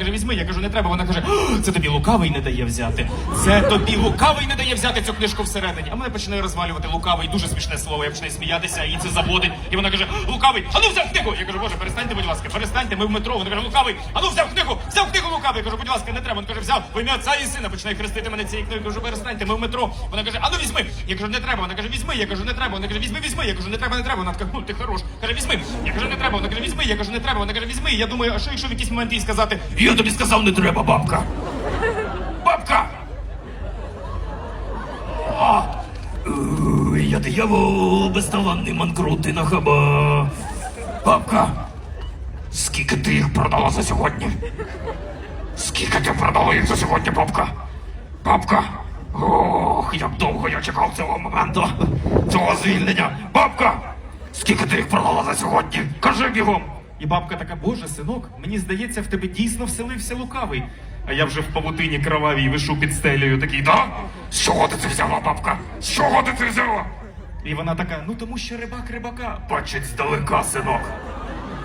каже, візьми. Я кажу, не треба. Вона каже, це тобі лукавий не дає взяти. Це тобі лукавий не дає взяти цю книжку всередині. А мене починає розвалювати лукавий, дуже смішне слово. Я починаю сміятися, і це заводить. І вона каже, лукавий, а ну взяв книгу. Я кажу, боже, перестаньте, будь ласка, перестаньте. Ми в метро. Вона каже, лукавий, а ну взяв книгу, взяв книгу лукавий. Я кажу, будь ласка, не треба. Він каже, взяв в ім'я отця і сина. Починає хрестити мене цією книгою. Кажу, перестаньте, ми в метро. Вона каже, а ну візьми. Я кажу, не треба. Вона каже, візьми. Я кажу, не треба. Вона каже, візьми, візьми. Я кажу, не треба, не треба. Вона така, ну ти хорош. Каже, візьми. Я кажу, не треба. Вона каже, візьми. Я кажу, не треба. Вона каже, візьми. Я думаю, а що якщо в якийсь момент їй сказати, я тобі сказав, не треба, бабка. Бабка! А, е, я диявол, безталанний манкрут і нахаба. Бабка, скільки ти їх продала за сьогодні? Скільки ти продала їх за сьогодні, бабка? Бабка! Ох, як довго я чекав цього моменту, цього звільнення. Бабка! Скільки ти їх продала за сьогодні? Кажи бігом! І бабка така, боже, синок, мені здається, в тебе дійсно вселився лукавий. А я вже в павутині кровавій вишу під стелею, такий, да? З чого ти це взяла, бабка? З чого ти це взяла? І вона така, ну тому що рибак рибака бачить здалека, синок.